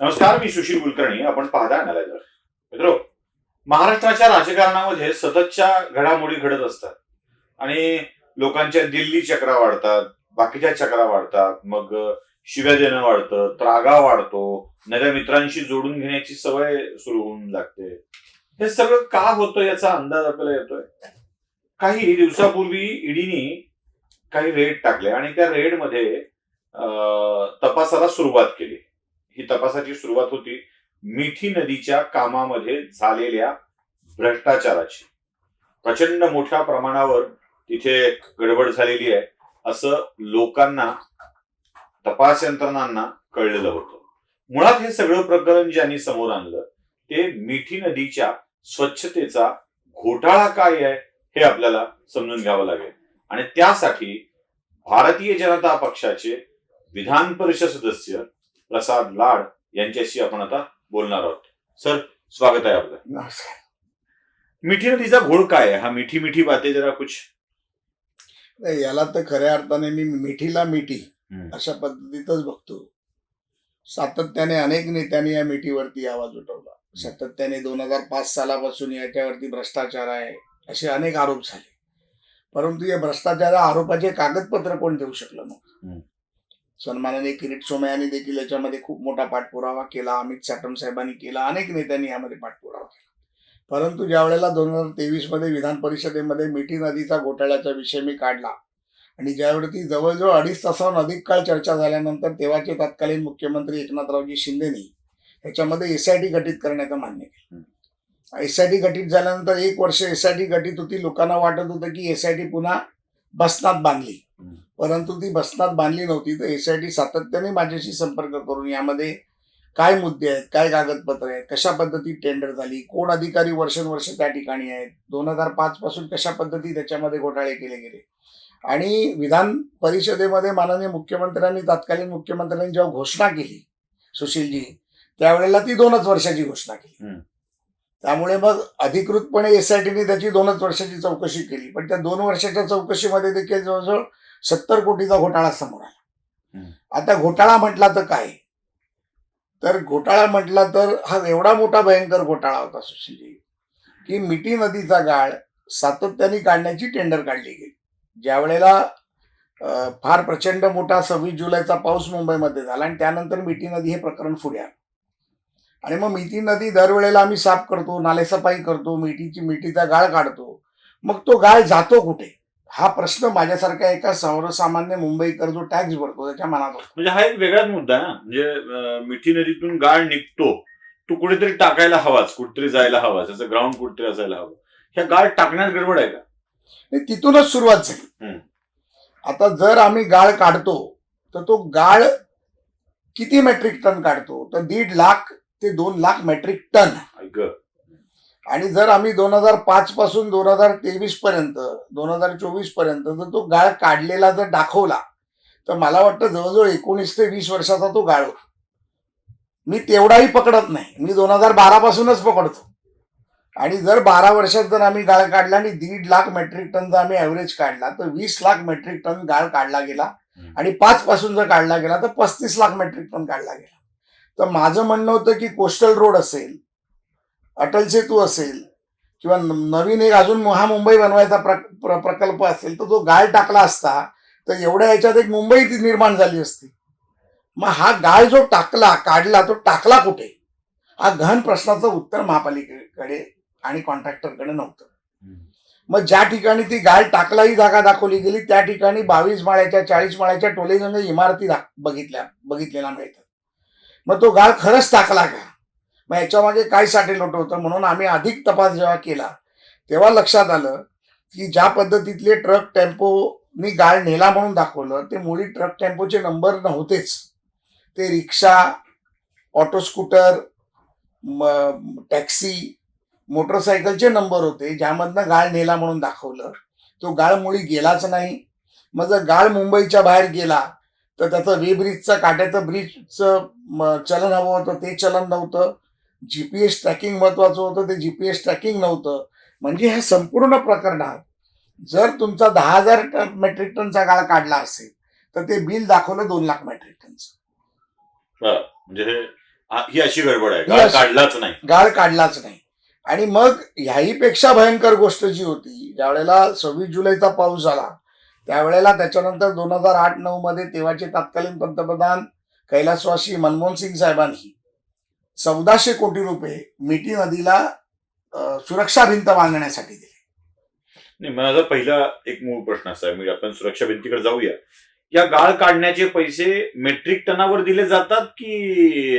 नमस्कार मी सुशील कुलकर्णी. आपण पाहता अनालायझर मित्र महाराष्ट्राच्या राजकारणामध्ये सततच्या घडामोडी घडत असतात. आणि लोकांच्या दिल्ली चक्रा वाढतात बाकीच्या चक्रा वाढतात. मग शिव्या देणं वाढतं त्रागा वाढतो नव्या मित्रांशी जोडून घेण्याची सवय सुरू होऊन लागते हे सगळं का होतं याचा अंदाज आपल्याला येतोय? काही दिवसापूर्वी ईडीनी काही रेड टाकले आणि त्या रेडमध्ये तपासाला सुरुवात केली. ही तपासाची सुरुवात होती मिठी नदीच्या कामामध्ये झालेल्या भ्रष्टाचाराची. प्रचंड मोठ्या प्रमाणावर तिथे गडबड झालेली आहे असं लोकांना तपास यंत्रणांना कळलेलं होतं. मुळात हे सगळं प्रकरण ज्यांनी समोर आणलं ते मिठी नदीच्या स्वच्छतेचा घोटाळा काय आहे हे आपल्याला समजून घ्यावं लागेल. आणि त्यासाठी भारतीय जनता पक्षाचे विधान परिषद सदस्य प्रसाद लाड यांच्याशी आपण आता बोलणार आहोत. सर स्वागत आहे आपलं. नमस्कार. मिठी नदीचा घोळ काय आहे? हा मिठी मिठी बाते जरा कुछ. नाही, याला तर खऱ्या अर्थाने मी मिठीला मिठी. अशा पद्धतीतच बघतो. सातत्याने अनेक नेत्यांनी या मिठीवरती आवाज उठवला. सातत्याने दोन हजार पाच सालापासून याच्यावरती भ्रष्टाचार आहे असे अनेक आरोप झाले. परंतु या भ्रष्टाचार आरोपाचे कागदपत्र कोण देऊ शकलं हम्म. सन्मानाने किरीट सोमयाने देखील याच्यामध्ये खूप मोठा पाठपुरावा केला अमित साटम साहेबांनी केला अनेक नेत्यांनी यामध्ये पाठपुरावा केला. परंतु ज्या वेळेला दोन हजार तेवीसमध्ये विधान परिषदेमध्ये मिठी नदीचा घोटाळ्याचा विषय मी काढला आणि ज्यावेळी जवळजवळ अडीच तासाहून अधिक काळ चर्चा झाल्यानंतर तेव्हाचे तत्कालीन मुख्यमंत्री एकनाथरावजी शिंदेनी याच्यामध्ये एस आय टी गठीत करण्याचं मान्य केलं. एस आय टी गठीत झाल्यानंतर एक वर्ष एस आय टी गठीत होती लोकांना वाटत होतं की एस आय टी पुन्हा बसनात बांधली. परंतु ती बसनात बांधली नव्हती. तर एस आय टी सातत्याने माझ्याशी संपर्क करून यामध्ये काय मुद्दे आहेत काय कागदपत्र आहेत कशा पद्धतीत टेंडर झाली कोण अधिकारी वर्षानुवर्ष त्या ठिकाणी आहेत दोन हजार पाच पासून कशा पद्धती त्याच्यामध्ये घोटाळे केले गेले? आणि विधान परिषदेमध्ये माननीय मुख्यमंत्र्यांनी तत्कालीन मुख्यमंत्र्यांनी जेव्हा घोषणा केली सुशीलजी त्यावेळेला ती दोनच वर्षाची घोषणा केली. त्यामुळे मग अधिकृतपणे एस आय टीने त्याची दोनच वर्षाची चौकशी केली. पण त्या दोन वर्षाच्या चौकशीमध्ये देखील जवळजवळ सत्तर कोटीचा घोटाळा समोर आला. आता घोटाळा म्हटला तर काय? तर घोटाळा म्हटला तर हा एवढा मोठा भयंकर घोटाळा होता सुशीलजी की मिठी नदीचा गाळ सातत्याने काढण्याची टेंडर काढली गेली. ज्या वेळेला फार प्रचंड मोठा सव्वीस जुलैचा पाऊस मुंबईमध्ये झाला आणि त्यानंतर मिठी नदी हे प्रकरण पुढे आलं. आणि मग मिठी नदी दरवेळेला आम्ही साफ करतो नालेसफाई करतो मिठीची मिठीचा गाळ काढतो. मग तो गाळ जातो कुठे? हा प्रश्न माझ्यासारख्या एका सर्वसामान्य मुंबईकर जो टॅक्स भरतो त्याच्या मनात होता म्हणजे हा एक वेगळाच मुद्दा आहे ना. म्हणजे मिठी नदीतून गाळ निघतो तो कुठेतरी टाकायला हवाच कुठेतरी जायला हवा त्याचं ग्राउंड कुठेतरी असायला हवं. ह्या गाळ टाकण्यात गडबड आहे का? तिथूनच सुरुवात झाली. आता जर आम्ही गाळ काढतो तर तो गाळ किती मेट्रिक टन काढतो? तर दीड लाख ते दोन लाख मेट्रिक टन आणि जर आम्ही दोन हजार पाच पासून दोन हजार तेवीस पर्यंत दोन हजार चोवीसपर्यंत जर तो गाळ काढलेला जर दाखवला तर मला वाटतं जवळजवळ एकोणीस ते वीस वर्षाचा तो गाळ होतो. मी तेवढाही पकडत नाही. मी दोन हजार बारा पासूनच पकडतो. आणि जर बारा वर्षात जर आम्ही गाळ काढला आणि दीड लाख मेट्रिक टन जर आम्ही ॲव्हरेज काढला तर वीस लाख मेट्रिक टन गाळ काढला गेला. आणि पाच पासून जर काढला गेला तर पस्तीस लाख मेट्रिक टन काढला गेला. तर माझं म्हणणं होतं की कोस्टल रोड असेल अटल सेतू असेल किंवा नवीन एक अजून महामुंबई बनवायचा प्र, प्र, प्रकल्प असेल तर जो गाळ टाकला असता तर एवढ्या ह्याच्यात एक मुंबई ती निर्माण झाली असती. मग हा गाळ जो टाकला काढला तो टाकला कुठे? हा गहन प्रश्नाचं उत्तर महापालिकेकडे आणि कॉन्ट्रॅक्टरकडे नव्हतं. मग ज्या ठिकाणी ती गाळ टाकला ही जागा दाखवली गेली त्या ठिकाणी बावीस माळ्याच्या चाळीस माळ्याच्या टोलेजंग इमारती दा- बघितल्या बघितलेल्या मिळतात. मग तो गाळ खरंच टाकला का? मग याच्यामागे काय साठेलोट होतं? म्हणून आम्ही अधिक तपास जेव्हा केला तेव्हा लक्षात आलं की ज्या पद्धतीतले ट्रक टेम्पोनी गाळ नेला म्हणून दाखवलं ते मुळी ट्रक टेम्पोचे नंबर नव्हतेच. ते रिक्षा ऑटो स्कूटर टॅक्सी मोटरसायकलचे नंबर होते ज्यामधनं गाळ नेला म्हणून दाखवलं. तो गाळ मुळी गेलाच नाही. मग जर गाळ मुंबईच्या बाहेर गेला तर त्याचं वे ब्रिजचं काट्याचं ब्रिजचं चलन हवं होतं ते चलन नव्हतं. जीपीएस ट्रॅकिंग महत्वाचं होतं ते जीपीएस ट्रॅकिंग नव्हतं. म्हणजे ह्या संपूर्ण प्रकरणात जर तुमचा दहा हजार टन मेट्रिक टनचा गाळ काढला असेल तर ते बिल दाखवलं दोन लाख मेट्रिक टनचं. म्हणजे हे अशी गडबड आहे. गाळ काढलाच नाही. गाळ काढलाच नाही. आणि मग ह्याही पेक्षा भयंकर गोष्ट जी होती ज्यावेळेला सव्वीस जुलैचा पाऊस झाला त्यावेळेला त्याच्यानंतर दोन हजार आठ नऊ मध्ये तेव्हाचे तत्कालीन पंतप्रधान कैलासवासी मनमोहन सिंग साहेबांनी चौदाशे कोटी रुपये मिठी नदीला सुरक्षा भिंत बांधण्यासाठी दिले. नाही माझा पहिला एक मूळ प्रश्न असा आहे म्हणजे आपण सुरक्षा भिंतीकडे जाऊया. या गाळ काढण्याचे पैसे मेट्रिक टनावर दिले जातात की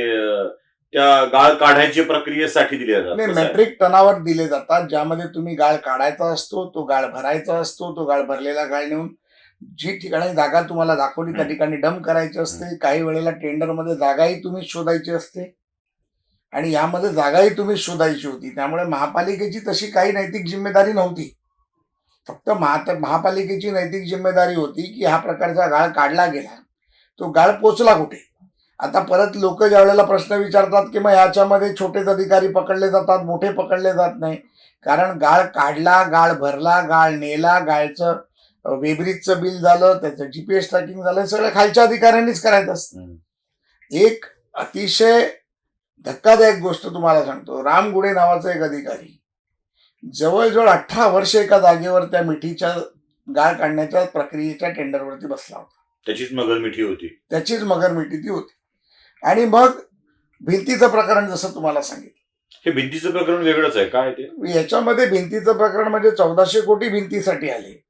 त्या गाळ काढायच्या प्रक्रियेसाठी दिले जातात? नाही? मेट्रिक टनावर दिले जातात. ज्यामध्ये तुम्ही गाळ काढायचा असतो तो गाळ भरायचा असतो तो गाळ भरलेला गाळ नेऊन जी ठिकाणी जागा तुम्हाला दाखवली त्या. ठिकाणी डम करायची असते. काही वेळेला टेंडरमध्ये जागाही तुम्ही शोधायची असते. आणि यामध्ये जागाही तुम्ही शोधायची होती. त्यामुळे महापालिकेची तशी काही नैतिक जिम्मेदारी नव्हती. फक्त महा महापालिकेची नैतिक जिम्मेदारी होती की हा प्रकारचा गाळ काढला गेला. तो गाळ पोचला कुठे? आता परत लोक ज्या वेळेला प्रश्न विचारतात की मग याच्यामध्ये छोटेच अधिकारी पकडले जातात मोठे पकडले जात नाही. कारण गाळ काढला गाळ भरला गाळ नेला गाळचं वेब्रिजचं बिल झालं त्याचं जीपीएस ट्रॅकिंग झालं सगळं खालच्या अधिकाऱ्यांनीच करायचं असतं. एक अतिशय धक्कादायक गोष्ट तुम्हाला सांगतो. राम गुडे नावाचा एक अधिकारी जवळजवळ अठरा वर्ष एका जागेवर त्या मिठीच्या गाळ काढण्याच्या प्रक्रियेच्या टेंडरवरती बसला होता. त्याचीच मगर मिठी होती. त्याचीच मगर मिठी ती होती. आणि मग भिंतीचं प्रकरण जसं तुम्हाला सांगितलं. हे भिंतीचं प्रकरण वेगळंच आहे. काय ते? याच्यामध्ये भिंतीचं प्रकरण म्हणजे चौदाशे कोटी भिंतीसाठी आले.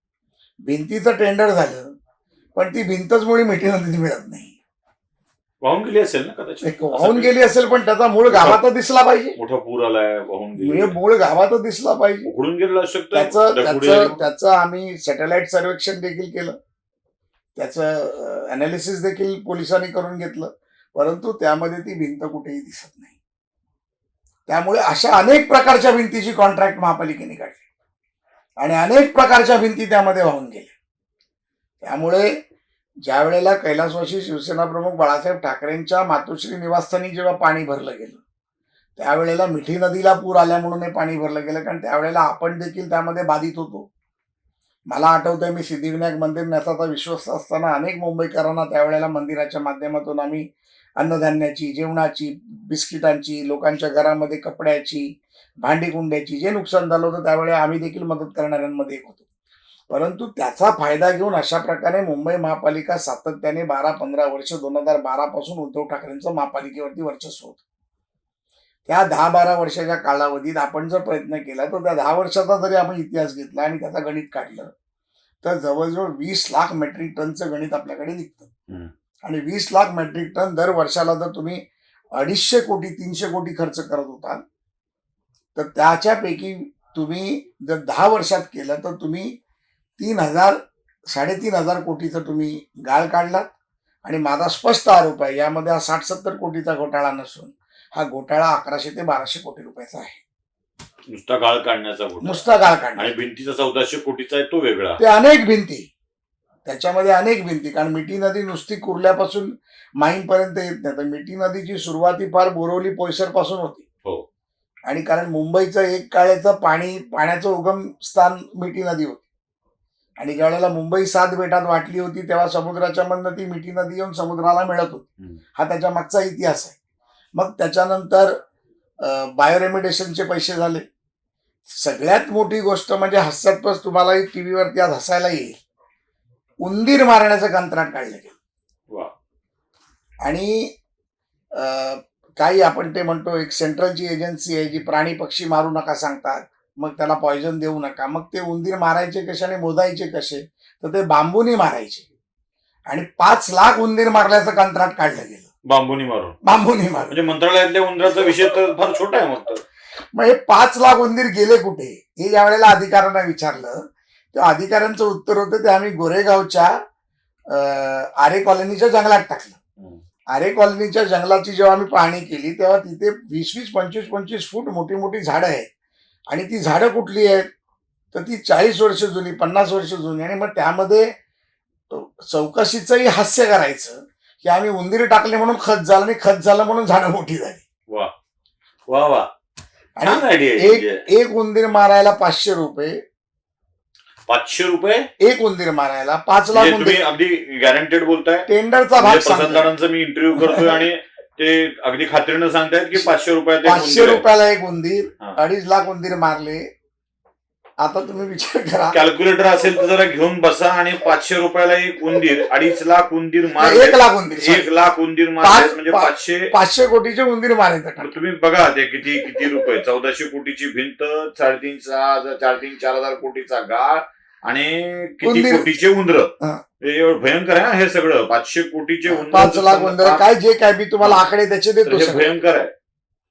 भिंतीचं टेंडर झालं पण ती भिंतच मुळे मिठी मिळत नाही. वाहून गेली असेल ना कदाचित? वाहून गेली असेल पण त्याचा मूळ गावात दिसला पाहिजे. मोठा पूर आलाय वाहून गेली. म्हणजे मूळ गावात दिसला पाहिजे. उघडून गेलेलं असू शकतं त्याचं आम्ही सॅटेलाइट सर्वेक्षण देखील केलं. त्याचं अनालिसिस देखील पोलिसांनी करून घेतलं. परंतु त्यामध्ये ती भिंत कुठेही दिसत नाही. त्यामुळे अशा अनेक प्रकारच्या भिंतीची कॉन्ट्रॅक्ट महापालिकेने काढली. आणि अनेक प्रकारच्या भिंती त्यामध्ये वाहून गेल्या. त्यामुळे ज्या वेळेला कैलासवासी शिवसेना प्रमुख बाळासाहेब ठाकरेंच्या मातोश्री निवासस्थानी जेव्हा पाणी भरलं गेलं त्यावेळेला मिठी नदीला पूर आल्या म्हणून हे पाणी भरलं गेलं कारण त्यावेळेला आपण देखील त्यामध्ये बाधित होतो. मला आठवतंय मी सिद्धिविनायक मंदिर न्यासाचा विश्वस्त असताना अनेक मुंबईकरांना त्यावेळेला मंदिराच्या माध्यमातून आम्ही अन्नधान्याची जेवणाची बिस्किटांची लोकांच्या घरामध्ये कपड्याची भांडी कुंड्याची जे नुकसान झालं होतं त्यावेळेला आम्ही देखील मदत करणाऱ्यांमध्ये एक होतो. परंतु त्याचा फायदा घेऊन अशा प्रकारे मुंबई महापालिका सातत्याने बारा पंधरा वर्ष दोन हजार बारा पासून उद्धव ठाकरेंचं महापालिकेवरती वर्चस्व होतं त्या दहा बारा वर्षाच्या कालावधीत आपण जर प्रयत्न केला तर त्या दहा वर्षाचा जरी आपण इतिहास घेतला आणि त्याचा गणित काढलं तर जवळजवळ वीस लाख मेट्रिक टनचं गणित आपल्याकडे निघतं. आणि वीस लाख मेट्रिक टन दर वर्षाला जर तुम्ही अडीचशे कोटी तीनशे कोटी खर्च करत होता तर त्याच्यापैकी तुम्ही जर दहा वर्षात केलं तर तुम्ही तीन हजार साडेतीन हजार कोटीचं तुम्ही गाळ काढलात. आणि माझा स्पष्ट आरोप आहे यामध्ये हा साठ सत्तर कोटीचा घोटाळा नसून हा घोटाळा अकराशे ते बाराशे कोटी रुपयाचा आहे. नुसता गाळ काढण्याचा. नुसता गाळ काढणं आणि भिंतीचा चौदाशे कोटीचा आहे तो वेगळा. ते अनेक भिंती. त्याच्यामध्ये अनेक भिंती कारण मिठी नदी नुसती कुर्ल्यापासून माहीमपर्यंत येत नाही. तर मिठी नदीची सुरुवाती फार बोरवली पोयसरपासून होती. हो. आणि कारण मुंबईचं एक काळेचं पाणी पाण्याचं उगम स्थान मिठी नदी होती. आणि ज्यावेळेला मुंबई सात बेटात वाटली होती तेव्हा समुद्राच्या मधनं ती मिठी नदी येऊन समुद्राला मिळत होती. हा त्याच्या मागचा इतिहास आहे. मग त्याच्यानंतर बायोरेमिडेशनचे पैसे झाले. सगळ्यात मोठी गोष्ट म्हणजे हास्यास्पद तुम्हाला टीव्हीवरती आज हसायला येईल. उंदीर मारण्याचं कंत्राट काढलं गेलं. आणि काही आपण ते म्हणतो एक सेंट्रलची एजन्सी आहे जी प्राणी पक्षी मारू नका सांगतात. मग त्याला पॉयझन देऊ नका. मग ते उंदीर मारायचे कसे आणि मोजायचे कसे? तर ते बांबूनी मारायचे. आणि पाच लाख उंदीर मारल्याचं कंत्राट काढलं गेलं. बांबूनी मारून. बांबूनी मारून. म्हणजे मंत्रालयातल्या उंदराचा विषय तर फार छोटा आहे मग तर. मग हे पाच लाख उंदीर गेले कुठे? हे ज्या वेळेला अधिकाऱ्यांना विचारलं तेव्हा अधिकाऱ्यांचं उत्तर होतं ते आम्ही गोरेगावच्या आरे कॉलनीच्या जंगलात टाकलं. आरे कॉलनीच्या जंगलाची जेव्हा आम्ही पाहणी केली तेव्हा तिथे वीस वीस पंचवीस पंचवीस फूट मोठी मोठी झाडं आहेत. आणि ती झाडं कुठली आहेत? तर ती चाळीस वर्ष जुनी पन्नास वर्ष जुनी आणि मग त्यामध्ये चौकशीचंही हास्य करायचं की आम्ही उंदीर टाकले म्हणून खत झालं आणि खत झालं म्हणून झाडं मोठी झाली. वा वा वा. आणि छान आयडिया एक एक उंदीर मारायला पाचशे रुपये. पाचशे रुपये? एक उंदीर मारायला पाच लाख म्हणजे अगदी गॅरंटेड बोलताय. टेंडरचा भाग म्हणजे दादांचा मी इंटरव्ह्यू करतोय आणि ते अगदी खात्रीनं सांगतायत की पाचशे रुपयात एक पाचशे उंदीर आहे. रुपयाला एक उंदीर हा. अडीच लाख उंदीर मारले आता तुम्ही विचार करा कॅल्क्युलेटर असेल तर जरा घेऊन बसा आणि पाचशे रुपयाला एक उंदीर अडीच लाख उंदीर मारले एक लाख उंदीर एक लाख उंदीर मारले पाच- म्हणजे पा- पाचशे पाचशे कोटीचे उंदीर मारायचं? मग तुम्ही बघा ते किती किती रुपये चौदाशे कोटीची भिंत साडेतीन सहा हजार साडेतीन चार हजार कोटीचा गाळ आणि किती उंदीर. कोटीचे उंदर? हा. भयंकर आहे हा हे सगळं. पाचशे कोटीचे उंदर पाच लाख उंदर काय जे काय मी तुम्हाला. आकडे त्याचे तर देतो हे सगळे. भयंकर आहे.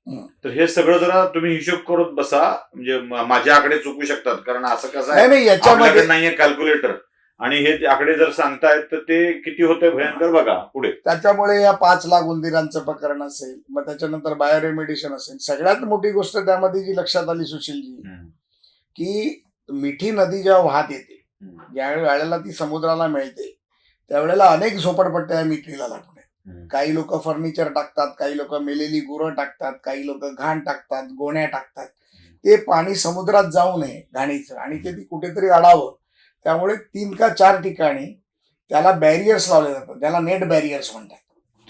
हं. तर हे सगळं जरा तुम्ही हिशोब करत बसा. म्हणजे म- माझे आकडे चुकू शकतात कारण असं कसं आहे नाही नाही याच्यामध्ये आपल्याकडे नाहीये कॅल्क्युलेटर आणि हे ते आकडे जर सांगतायत तर ते किती होते भयंकर बघा पुढे. त्याच्यामुळे या पाच लाख उंदीरांचं प्रकरण असेल मग त्याच्यानंतर बायोरेमेडिशन असेल. सगळ्यात मोठी गोष्ट त्यामध्ये जी लक्षात आली सुशीलजी की मिठी नदी जेव्हा वाहत येते ज्या वेळेला ती समुद्राला मिळते त्यावेळेला अनेक झोपडपट्ट्या या मिठीला लागल्या काही लोक फर्निचर टाकतात काही लोक मेलेली गुरं टाकतात काही लोक घाण टाकतात गोण्या टाकतात. ते पाणी समुद्रात जाऊ नये घाणीचं. आणि ते ती कुठेतरी अडावं त्यामुळे तीन का चार ठिकाणी त्याला बॅरियर्स लावले जातात. त्याला नेट बॅरियर्स म्हणतात.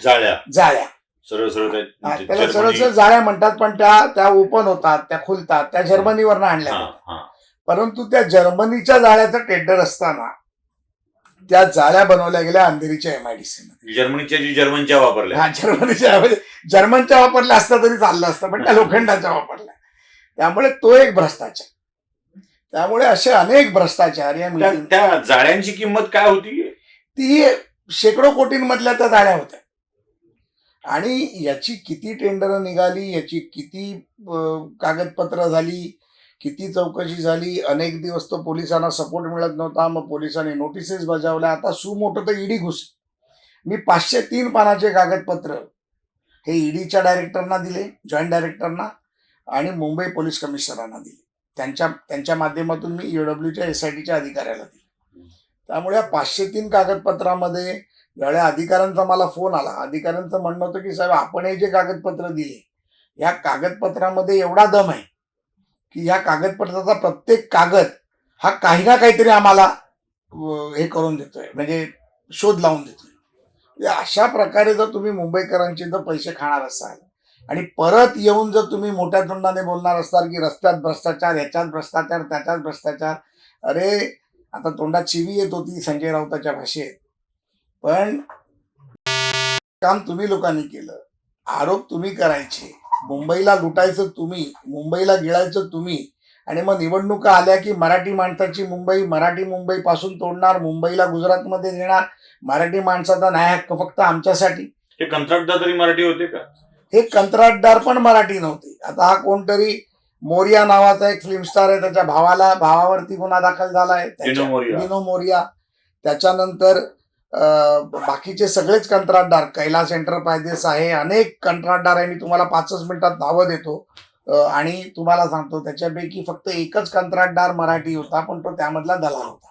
जाळ्या. जाळ्या. सरळ सरळ त्या- हा, जे त्याला सरळ सरळ जाळ्या म्हणतात पण त्या त्या ओपन होतात त्या खुलतात त्या जर्मनीवरनं आणल्या जातात. परंतु त्या जर्मनीच्या जाळ्याचं टेंडर असताना त्या जाळ्या बनवल्या गेल्या अंधेरीच्या एमआयडीसी मध्ये. जर्मनीच्या जी जर्मनच्या वापरल्या. हा जर्मनीच्या ऐवजी जर्मनच्या वापरल्या असता तरी चाललं असतं पण त्या लोखंडाच्या वापरल्या. त्यामुळे तो एक भ्रष्टाचार. त्यामुळे असे अनेक भ्रष्टाचार या त्या जाळ्यांची किंमत काय होती? ती शेकडो कोटींमधल्या त्या जाळ्या होत्या. आणि याची किती टेंडर निघाली याची किती कागदपत्र झाली किती चौकशी झाली? अनेक दिवस तो पोलिसांना सपोर्ट मिळत नव्हता. मग पोलिसांनी नोटिसेस बजावल्या. आता सुमोठं तर ईडी घुस. मी पाचशे तीन पानाचे कागदपत्र हे ईडीच्या डायरेक्टरना दिले जॉईंट डायरेक्टरना आणि मुंबई पोलीस कमिशनरांना दिले. त्यांच्या त्यांच्या माध्यमातून मी ईडब्ल्यूच्या एस आय टीच्या अधिकाऱ्याला दिले. त्यामुळे या पाचशे तीन कागदपत्रामध्ये ज्यावेळेला अधिकाऱ्यांचा मला फोन आला. अधिकाऱ्यांचं म्हणणं होतं की साहेब आपण हे जे कागदपत्र दिले या कागदपत्रामध्ये एवढा दम आहे. की ह्या कागदपत्राचा प्रत्येक कागद हा काही ना काहीतरी आम्हाला हे करून देतोय म्हणजे शोध लावून देतोय. म्हणजे अशा प्रकारे जर तुम्ही मुंबईकरांचे जर पैसे खाणार असाल आणि परत येऊन जर तुम्ही मोठ्या तोंडाने बोलणार असाल की रस्त्यात भ्रष्टाचार ह्याच्यात भ्रष्टाचार त्याच्यात भ्रष्टाचार अरे आता तोंडात शिवी येत होती संजय राऊताच्या भाषेत. पण काम तुम्ही लोकांनी केलं आरोप तुम्ही करायचे. मुंबईला लुटायचं तुम्ही मुंबईला गिळायचं तुम्ही आणि मग निवडणुका आल्या की मराठी माणसाची मुंबई मराठी मुंबई पासून तोडणार मुंबईला गुजरातमध्ये नेणार मराठी माणसाचा न्याय हक्क फक्त आमच्यासाठी? हे कंत्राटदार तरी मराठी होते का? हे कंत्राटदार पण मराठी नव्हते. आता हा कोणतरी मोरिया नावाचा एक फिल्म स्टार आहे त्याच्या भावाला भावावरती गुन्हा दाखल त्याच्या- दिनो मोरिया. त्याच्यानंतर बाकीचे सगळेच कंत्राटदार कैलास एंटरप्राइजेस आहे अनेक कंत्राटदार आहे मी तुम्हाला पाचच मिनिटात नावं देतो. आणि तुम्हाला सांगतो त्याच्यापैकी फक्त एकच कंत्राटदार मराठी होता पण तो त्यामधला दलाल होता.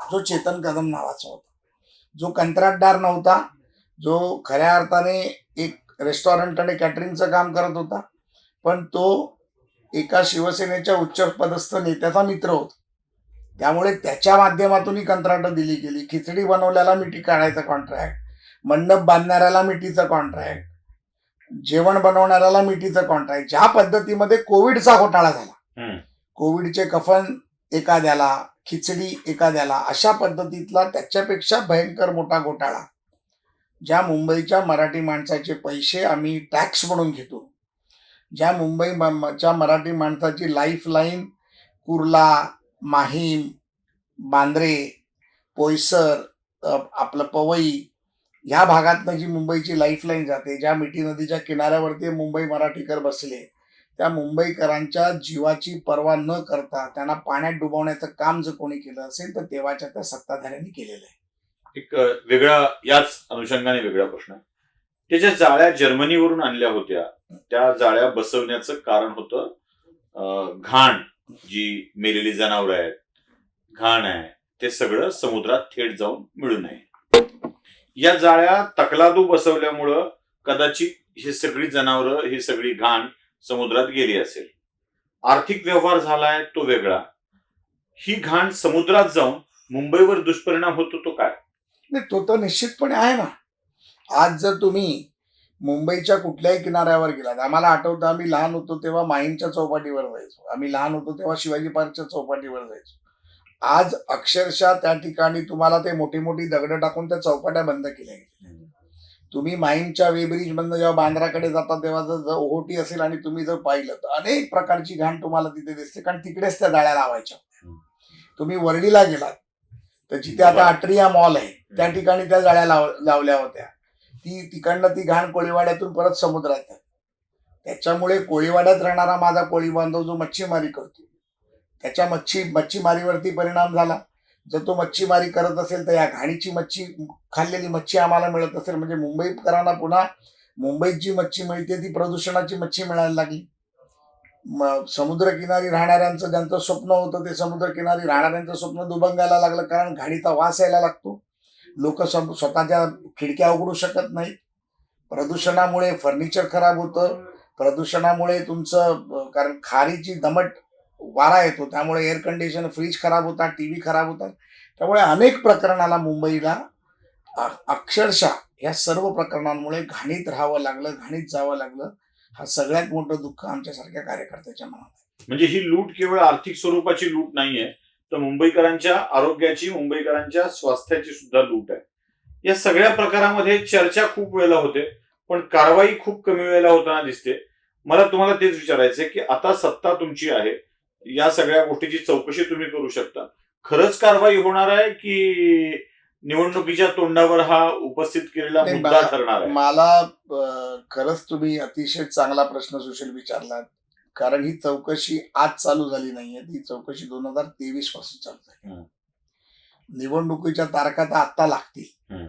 जो चेतन कदम नावाचा होता. जो कंत्राटदार नव्हता जो खऱ्या अर्थाने एक रेस्टॉरंट आणि कॅटरिंगचं काम करत होता पण तो एका शिवसेनेच्या उच्चपदस्थ नेत्याचा मित्र होता. त्यामुळे त्याच्या माध्यमातून ही कंत्राटं दिली गेली. खिचडी बनवल्याला मिठी काढायचं कॉन्ट्रॅक्ट मंडप बांधणाऱ्याला मिठीचं कॉन्ट्रॅक्ट जेवण बनवणाऱ्याला मिठीचं कॉन्ट्रॅक्ट ज्या पद्धतीमध्ये कोविडचा घोटाळा झाला. कोविडचे कफन एखाद्याला खिचडी एखाद्याला अशा पद्धतीतला त्याच्यापेक्षा भयंकर मोठा घोटाळा. ज्या मुंबईच्या मराठी माणसाचे पैसे आम्ही टॅक्स म्हणून घेतो. ज्या मुंबई म- च्या मराठी माणसाची लाईफ लाईन कुर्ला माहीम बांद्रे पोयसर आपलं पवई ह्या भागातनं जी मुंबईची लाईफ लाईन जाते ज्या मिठी नदीच्या किनाऱ्यावरती मुंबई मराठीकर बसले त्या मुंबईकरांच्या जीवाची पर्वा न करता त्यांना पाण्यात डुबवण्याचं काम जर कोणी केलं असेल तर तेव्हाच्या त्या सत्ताधाऱ्यांनी केलेलं आहे. एक वेगळा याच अनुषंगाने वेगळा प्रश्न ते ज्या जाळ्या जर्मनीवरून आणल्या होत्या त्या जाळ्या बसवण्याचं कारण होतं घाण. जी मेलेली जनावरं आहेत घाण आहे ते सगळं समुद्रात थेट जाऊन मिळू नये या जाळ्या तकलादू बसवल्यामुळं कदाचित ही सगळी जनावरं ही सगळी घाण समुद्रात गेली असेल. आर्थिक व्यवहार झालाय तो वेगळा. ही घाण समुद्रात जाऊन मुंबईवर दुष्परिणाम होतो तो काय? नाही तो तर निश्चितपणे आहे ना. आज जर तुम्ही मुंबईच्या कुठल्याही किनाऱ्यावर गेलात. आम्हाला आठवतं आम्ही लहान होतो तेव्हा माहीमच्या चौपाटीवर जायचो. आम्ही लहान होतो तेव्हा शिवाजी पार्कच्या चौपाटीवर जायचो. आज अक्षरशः त्या ठिकाणी तुम्हाला ते मोठी मोठी दगडं टाकून त्या चौपाट्या बंद केल्या गेल्या. तुम्ही माहीमच्या वे ब्रिज बंद जेव्हा बांद्राकडे जाता तेव्हा जर जर ओहोटी असेल आणि तुम्ही जर पाहिलं तर अनेक प्रकारची घाण तुम्हाला तिथे दिसते. कारण तिकडेच त्या जाळ्या लावायच्या. तुम्ही वर्डीला गेलात. तर जिथे आता अट्रिया मॉल आहे त्या ठिकाणी त्या जाळ्या लाव लावल्या होत्या. ती तिकडनं ती घाण कोळीवाड्यातून परत समुद्रात त्याच्यामुळे कोळीवाड्यात राहणारा माझा कोळी बांधव जो मच्छीमारी करतो त्याच्या मच्छी मच्छीमारीवरती परिणाम झाला. जर तो मच्छीमारी करत असेल तर या घाणीची मच्छी खाल्लेली मच्छी आम्हाला मिळत असेल. म्हणजे मुंबईकरांना पुन्हा मुंबईत जी मच्छी मिळते ती प्रदूषणाची मच्छी मिळायला लागली. म- समुद्रकिनारी राहणाऱ्यांचं ज्यांचं स्वप्न होतं ते समुद्रकिनारी राहणाऱ्यांचं स्वप्न दुभंगायला लागलं. कारण घाणीचा वास यायला लागतो. लोक स्वतःच्या खिडक्या उघडू शकत नाहीत. प्रदूषणामुळे फर्निचर खराब होतं. प्रदूषणामुळे तुमचं कारण खारीची दमट वारा येतो. त्यामुळे एअर कंडिशन फ्रीज खराब होतात टी व्ही खराब होतात. त्यामुळे अनेक प्रकरणाला मुंबईला अक्षरशः या सर्व प्रकरणांमुळे घाणीत राहावं लागलं घाणीत जावं लागलं. हा सगळ्यात मोठं दुःख आमच्यासारख्या कार्यकर्त्याच्या मनात आहे. म्हणजे ही लूट केवळ आर्थिक स्वरूपाची लूट नाहीये तर मुंबईकरांच्या आरोग्याची मुंबईकरांच्या स्वास्थ्याची सुद्धा लूट आहे. या सगळ्या प्रकारामध्ये चर्चा खूप वेळेला होते पण कारवाई खूप कमी वेळेला होताना दिसते. मला तुम्हाला तेच विचारायचंय की आता सत्ता तुमची आहे या सगळ्या गोष्टीची चौकशी तुम्ही करू शकता. खरंच कारवाई होणार आहे की निवडणुकीच्या तोंडावर हा उपस्थित केलेला मुद्दा ठरणार आहे? मला खरंच तुम्ही अतिशय चांगला प्रश्न सुशील विचारलात. कारण ही चौकशी आज चालू झाली नाहीये. ती चौकशी दोन हजार तेवीसपासून चालू. आहे निवडणुकीच्या तारखा तर आता लागतील.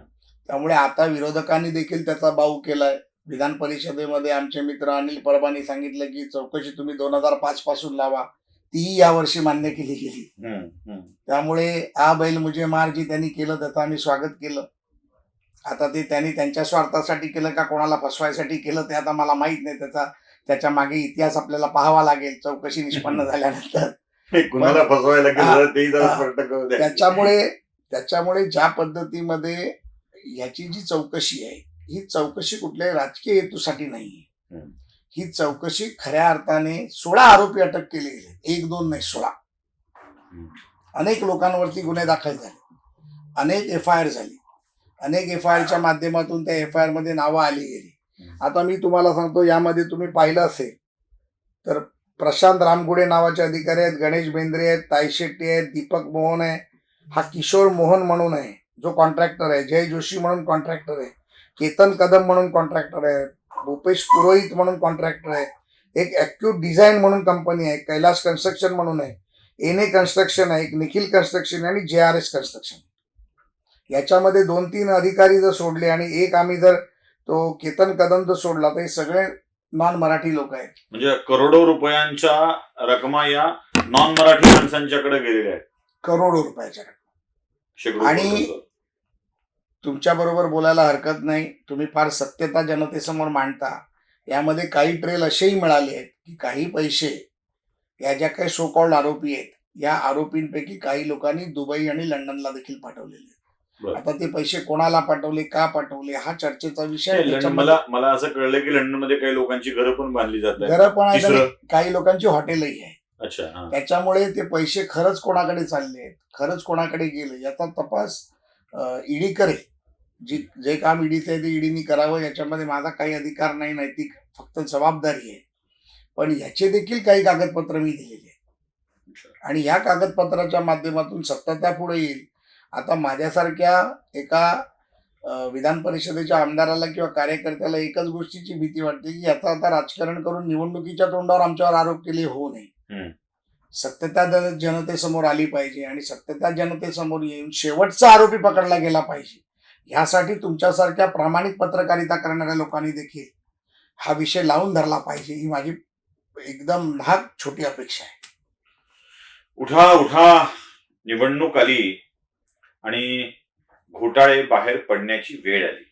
त्यामुळे आता विरोधकांनी देखील त्याचा बाऊ केलाय. विधान परिषदेमध्ये आमचे मित्र अनिल परबांनी सांगितलं की चौकशी तुम्ही दोन हजार पाच पासून लावा. तीही यावर्षी मान्य केली गेली. त्यामुळे आ बैल मुझे मार जी त्यांनी केलं त्याचं आम्ही स्वागत केलं. आता ते त्यांनी त्यांच्या स्वार्थासाठी केलं का कोणाला फसवायसाठी केलं ते आता मला माहीत नाही. त्याचा त्याच्यामागे इतिहास आपल्याला पाहावा लागेल चौकशी निष्पन्न झाल्यानंतर. त्याच्यामुळे त्याच्यामुळे ज्या पद्धतीमध्ये याची जी चौकशी आहे ही चौकशी कुठल्याही राजकीय हेतूसाठी नाही हम्म. ही. चौकशी खऱ्या अर्थाने सोळा आरोपी अटक केले गेले. एक दोन नाही सोळा. अनेक लोकांवरती गुन्हे दाखल झाले. अनेक एफ आय आर झाली. अनेक एफ आय आरच्या माध्यमातून त्या एफ आय आरमध्ये नावं आली गेली. आता मी तुम्हाला सांगतो यामध्ये तुम्ही पाहिलं असेल तर प्रशांत रामगुडे नावाचे अधिकारी आहेत गणेश बेंद्रे आहेत ताई शेट्टी आहेत दीपक मोहन आहे हा किशोर मोहन म्हणून आहे जो कॉन्ट्रॅक्टर आहे जय जोशी म्हणून कॉन्ट्रॅक्टर आहे केतन कदम म्हणून कॉन्ट्रॅक्टर आहे भूपेश पुरोहित म्हणून कॉन्ट्रॅक्टर आहे एक ॲक्यूट डिझाईन म्हणून कंपनी आहे कैलास कन्स्ट्रक्शन म्हणून आहे एन ए कन्स्ट्रक्शन आहे एक निखिल कन्स्ट्रक्शन आणि जे आर एस कन्स्ट्रक्शन याच्यामध्ये दोन तीन अधिकारी जर सोडले आणि एक आम्ही जर तो केतन कदम जर सोडला. तर हे सगळे नॉन मराठी लोक आहेत. म्हणजे करोडो रुपयांच्या रकमा या नॉन मराठी माणसांच्याकडे गेलेल्या आहेत. करोडो रुपयाच्या शेकडो आणि-. तुमच्या बरोबर बोलायला हरकत नाही. तुम्ही फार सत्यता जनतेसमोर मांडता. यामध्ये काही ट्रेल असेही मिळाले आहेत की काही पैसे या ज्या काही सो कॉल्ड आरोपी आहेत या आरोपींपैकी काही लोकांनी दुबई आणि लंडनला देखील पाठवलेले आहेत. आता ते पैसे कोणाला पाठवले का पाठवले हा चर्चेचा विषय मला मला असं कळलं की लंडनमध्ये काही लोकांची घरं पण बांधली जात आहेत. घरं पण आहेत काही लोकांची हॉटेलही आहे अच्छा त्याच्यामुळे ते पैसे खरंच कोणाकडे चालले आहेत? खरंच कोणाकडे गेले? याचा तपास ईडी करेल. जी जे काम ईडीचं आहे ते ईडीनी करावं. याच्यामध्ये माझा काही अधिकार नाही नैतिक फक्त जबाबदारी आहे. पण याचे देखील काही कागदपत्र मी दिलेले आणि या कागदपत्राच्या माध्यमातून सत्ता पुढे येईल. आता माझ्यासारख्या एका विधान परिषदेच्या आमदाराला किंवा कार्यकर्त्याला एकच गोष्टीची भीती वाटते की याचा आता राजकारण करून निवडणुकीच्या तोंडावर आमच्यावर आरोप केले होऊ नये. सत्यता जनतेसमोर आली पाहिजे आणि सत्यता जनतेसमोर येऊन शेवटचा आरोपी पकडला गेला पाहिजे. यासाठी तुमच्यासारख्या प्रामाणिक पत्रकारिता करणाऱ्या लोकांनी देखील हा विषय लावून धरला पाहिजे ही माझी एकदम नाहक छोटी अपेक्षा आहे. उठा उठा. निवडणूक आली. आणि घोटाळे बाहेर पडण्याची वेळ आली.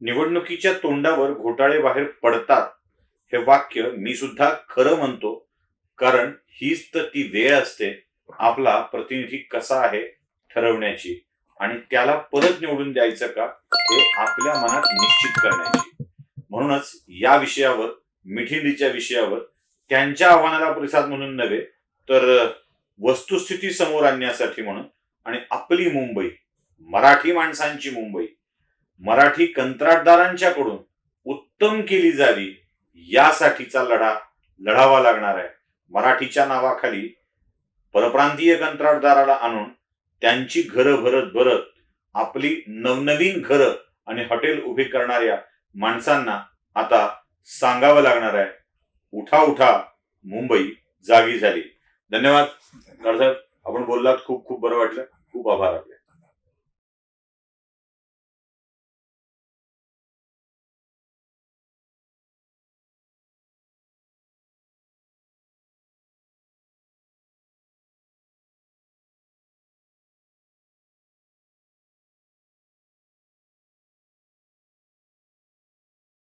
निवडणुकीच्या तोंडावर घोटाळे बाहेर पडतात हे वाक्य मी सुद्धा खरं म्हणतो कारण हीच तर ती वेळ असते आपला प्रतिनिधी कसा आहे ठरवण्याची आणि त्याला परत निवडून द्यायचं का हे आपल्या मनात निश्चित करण्याची. म्हणूनच या विषयावर मिठिंडीच्या विषयावर त्यांच्या आव्हानाला प्रतिसाद म्हणून नव्हे तर वस्तुस्थिती समोर आणण्यासाठी म्हणून आणि आपली मुंबई मराठी माणसांची मुंबई मराठी कंत्राटदारांच्याकडून उत्तम केली जावी यासाठीचा लढा लढावा लागणार आहे. मराठीच्या नावाखाली परप्रांतीय कंत्राटदाराला आणून त्यांची घरं भरत भरत आपली नवनवीन घरं आणि हॉटेल उभी करणाऱ्या माणसांना आता सांगावं लागणार आहे. उठा उठा मुंबई जागी झाली. धन्यवाद. आपण बोललात खूप खूप बरं वाटलं. खूप आभार आपले.